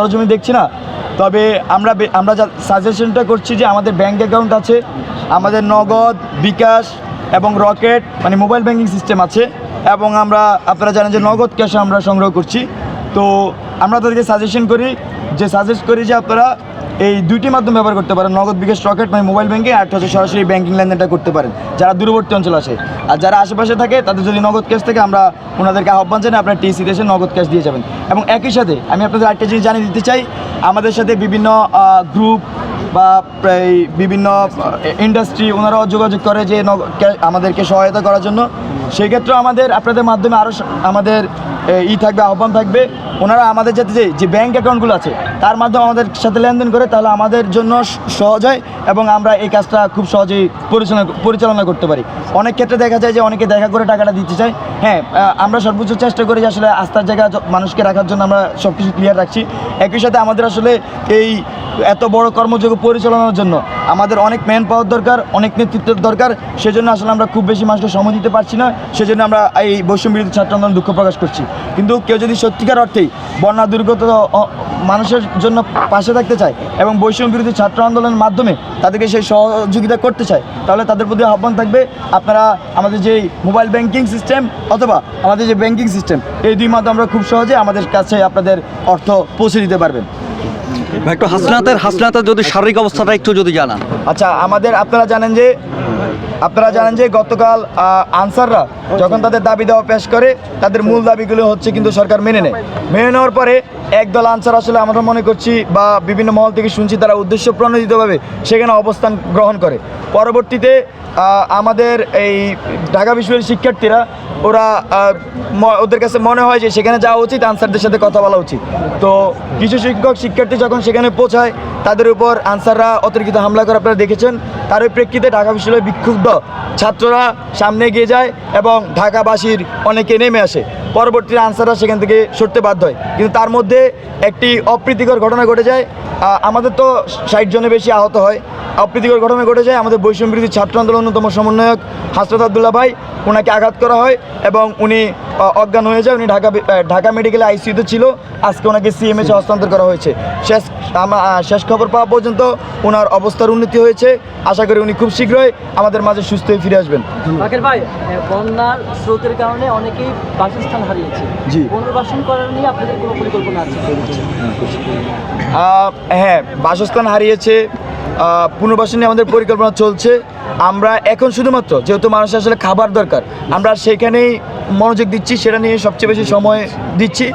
জমি দেখছি না। তবে আমরা আমরা যা সাজেশনটা করছি যে আমাদের ব্যাঙ্ক অ্যাকাউন্ট আছে, আমাদের নগদ, বিকাশ এবং রকেট মানে মোবাইল ব্যাঙ্কিং সিস্টেম আছে এবং আমরা, আপনারা জানেন যে নগদ ক্যাশ আমরা সংগ্রহ করছি। তো আমরা তাদেরকে সাজেশন করি যে সাজেস্ট করি যে আপনারা এই দুইটি মাধ্যম ব্যবহার করতে পারেন। নগদ বিকাশ রকেট মানে মোবাইল ব্যাংকিং আর হচ্ছে সরাসরি ব্যাংকিং লেনদেনটা করতে পারেন। যারা দূরবর্তী অঞ্চল আসে। আর যারা আশেপাশে থাকে, তাদের যদি নগদ ক্যাশ থাকে, আমরা ওনাদেরকে আহ্বান জানাই আপনারা টিসি দেশে নগদ ক্যাশ দিয়ে যাবেন। এবং একই সাথে আমি আপনাদের আরেকটা জিনিস জানিয়ে দিতে চাই। আমাদের সাথে বিভিন্ন গ্রুপ বা প্রায় বিভিন্ন ইন্ডাস্ট্রি ওনারাও যোগাযোগ করে যে আমাদেরকে সহায়তা করার জন্য। সেই ক্ষেত্রে আমাদের, আপনাদের মাধ্যমে আরও আমাদের ই থাকবে, আহ্বান থাকবে। ওনারা আমাদের যাতে যে যে ব্যাঙ্ক অ্যাকাউন্টগুলো আছে, তার মাধ্যমে আমাদের সাথে লেনদেন করে তাহলে আমাদের জন্য সহজ হয় এবং আমরা এই কাজটা খুব সহজেই পরিচালনা পরিচালনা করতে পারি। অনেক ক্ষেত্রে দেখা যায় যে অনেকে দেখা করে টাকাটা দিতে চায়। হ্যাঁ আমরা সর্বোচ্চ চেষ্টা করি যে আসলে আস্থার জায়গা মানুষকে রাখার জন্য আমরা সব কিছু ক্লিয়ার রাখছি। একই সাথে আমাদের আসলে এই এত বড় কর্মযোগ্য পরিচালনার জন্য আমাদের অনেক ম্যান পাওয়ার দরকার, অনেক নেতৃত্বের দরকার। সেজন্য আসলে আমরা খুব বেশি মানুষকে সময় দিতে পারছি না। সেজন্য আমরা এই বৈষম্য বিরোধী ছাত্র আন্দোলন দুঃখ প্রকাশ করছি। কিন্তু কেউ যদি সত্যিকার অর্থেই বন্যা দুর্গত মানুষের জন্য পাশে থাকতে চায় এবং বৈষম্য বিরোধী ছাত্র আন্দোলনের মাধ্যমে তাদেরকে সেই সহযোগিতা করতে চায়, তাহলে তাদের প্রতি আহ্বান থাকবে, আপনারা আমাদের যে মোবাইল ব্যাংকিং সিস্টেম অথবা আমাদের যে ব্যাংকিং সিস্টেম এই দুই মাধ্যমে আমরা খুব সহজে আমাদের কাছে আপনাদের অর্থ পৌঁছে দিতে পারবেন। একটু হাসনাতের হাসনাতের যদি শারীরিক অবস্থাটা একটু যদি জানান। আচ্ছা আমাদের আপনারা জানেন যে আপনারা জানেন যে গতকাল আনসাররা যখন তাদের দাবি দেওয়া পেশ করে, তাদের মূল দাবিগুলো হচ্ছে কিন্তু সরকার মেনে নেয়। মেনে নেওয়ার পরে একদল আনসার আসলে আমরা মনে করছি বা বিভিন্ন মহল থেকে শুনছি, তারা উদ্দেশ্য প্রণোদিতভাবে সেখানে অবস্থান গ্রহণ করে। পরবর্তীতে আমাদের এই ঢাকা বিশ্ববিদ্যালয়ের শিক্ষার্থীরা, ওরা ওদের কাছে মনে হয় যে সেখানে যাওয়া উচিত, আনসারদের সাথে কথা বলা উচিত। তো কিছু শিক্ষক, শিক্ষার্থী যখন সেখানে পৌঁছায়, তাদের উপর আনসাররা অতিরিক্ত হামলা করে, আপনারা দেখেছেন। তার প্রেক্ষিতে ঢাকা বিশ্ববিদ্যালয়ের বিক্ষুব্ধ ছাত্ররা সামনে এগিয়ে যায় এবং ঢাকাবাসীর অনেকে নেমে আসে। পরবর্তী আনসাররা সেখান থেকে সরতে বাধ্য হয়। কিন্তু তার মধ্যে একটি অপ্রীতিকর ঘটনা ঘটে যায়। আমাদের তো ষাট জনের বেশি আহত হয়। অপ্রীতিকর ঘটনা ঘটে যায়। আমাদের বৈষম্য ছাত্র আন্দোলন অন্যতম সমন্বয়ক হাসরত আবদুল্লাহ ভাই ওনাকে আঘাত করা হয় এবং উনি অজ্ঞান হয়ে যায়। উনি ঢাকা ঢাকা মেডিকেলে আইসিইউতে ছিল। আজকে ওনাকে সিএমএসে হস্তান্তর করা হয়েছে। শেষ শেষ খবর পাওয়া পর্যন্ত ওনার অবস্থার উন্নতি হয়েছে। আশা করি উনি খুব শীঘ্রই আমাদের মাঝে সুস্থ হয়ে ফিরে আসবেন। আখের ভাই বন্যার স্রোতের কারণে অনেকেই বাসস্থান হারিয়েছে। জি। পুনর্বাসন করার নিয়ে আপনাদের কোনো পরিকল্পনা আছে? হ্যাঁ বাসস্থান হারিয়েছে। পুনর্বাসন নিয়ে আমাদের পরিকল্পনা চলছে। আমরা এখন শুধুমাত্র যেহেতু মানুষের আসলে খাবার দরকার আমরা সেইখানেই মনোযোগ দিচ্ছি, সেটা নিয়ে সবচেয়ে বেশি সময় দিচ্ছি।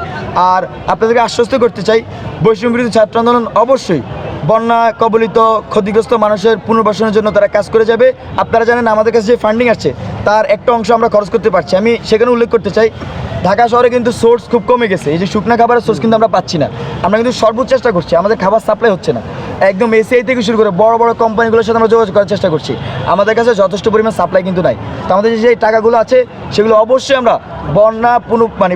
আর আপনাদেরকে আশ্বস্ত করতে চাই বৈষম্য বিরোধী ছাত্র আন্দোলন অবশ্যই বন্যা কবলিত ক্ষতিগ্রস্ত মানুষের পুনর্বাসনের জন্য তারা কাজ করে যাবে। আপনারা জানেন আমাদের কাছে যে ফান্ডিং আছে, তার একটা অংশ আমরা খরচ করতে পারছি। আমি সেখানে উল্লেখ করতে চাই, ঢাকা শহরে কিন্তু সোর্স খুব কমে গেছে। এই যে শুকনা খাবারের সোর্স কিন্তু আমরা পাচ্ছি না। আমরা কিন্তু সর্বোচ্চ চেষ্টা করছি, আমাদের খাবার সাপ্লাই হচ্ছে না। একদম এসিআই থেকে শুরু করে বড় বড় কোম্পানিগুলোর সাথে আমরা যোগাযোগ করার চেষ্টা করছি। আমাদের কাছে যথেষ্ট পরিমাণ সাপ্লাই কিন্তু নাই। তো আমাদের যে টাকাগুলো আছে, সেগুলো অবশ্যই আমরা বন্যা, পুনঃ মানে